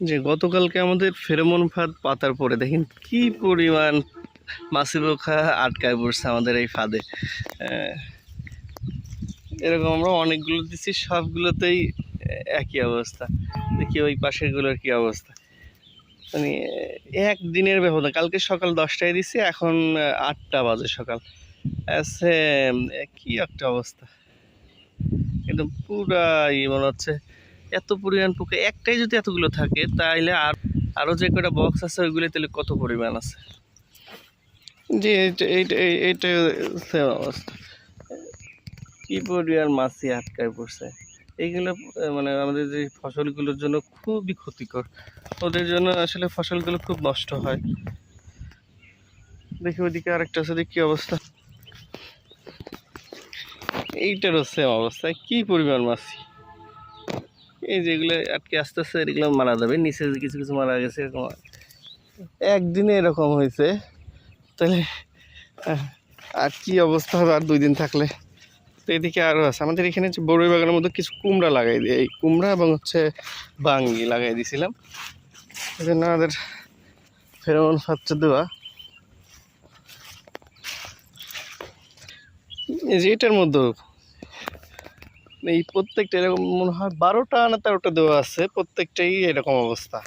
যে গতকালকে আমাদের ফেরোমন ফাঁদ পাতার পরে দেখেন কি পরিমাণ মাছি পোকা আটকায় পড়ছে আমাদের এই ফাঁদে। এরকম আমরা অনেকগুলো দিচ্ছি সবগুলোতেই একই অবস্থা। দেখি ওই পাশেরগুলোর কি অবস্থা। মানে এক দিনের ব্যবধান। কালকে সকাল দশটায় দিছি, এখন আটটা বাজে সকাল। আছে কি একটা অবস্থা। একদম পুরাই মনে হচ্ছে এত পরিমাণ পোকা? একটাই যদি এতগুলো থাকে তাহলে আর আরও যে কটা বক্স আছে ওইগুলো তাহলে কত পরিমাণ আছে? জি, এইটা এইটা, এই- এইটা same অবস্থা। কি পরিমাণ মাছি আটকায় পড়ছে? এইগুলো মানে আমাদের যে ফসলগুলোর জন্য খুবই ক্ষতিকর। ওদের জন্য আসলে ফসলগুলো খুব নষ্ট হয়। দেখি ওইদিকে আরেকটা আছে, দেখি কি অবস্থা। এইটারও সেম অবস্থা। কি পরিমাণ মাছি? এই যেগুলো আটকে আস্তে আস্তে এগুলো মারা যাবে। নিচে কিছু কিছু মারা গেছে, এরকম একদিনে এরকম হয়েছে। তাহলে আর কি অবস্থা হবে আর দুই দিন থাকলে? তো এদিকে আরও আছে। আমাদের এখানে যে বড়ই বাগানের মধ্যে কিছু কুমড়া লাগাই দিই এই কুমড়া এবং হচ্ছে বাঙ্গি লাগাই দিয়েছিলাম। এই জন্য আমাদের ফেরোমন ফাচ্চা দেওয়া। এই যে এটার মধ্যেও এই প্রত্যেকটা এরকম মনে হয় বারোটা না তেরোটা দেওয়া আছে প্রত্যেকটাই এরকম অবস্থা।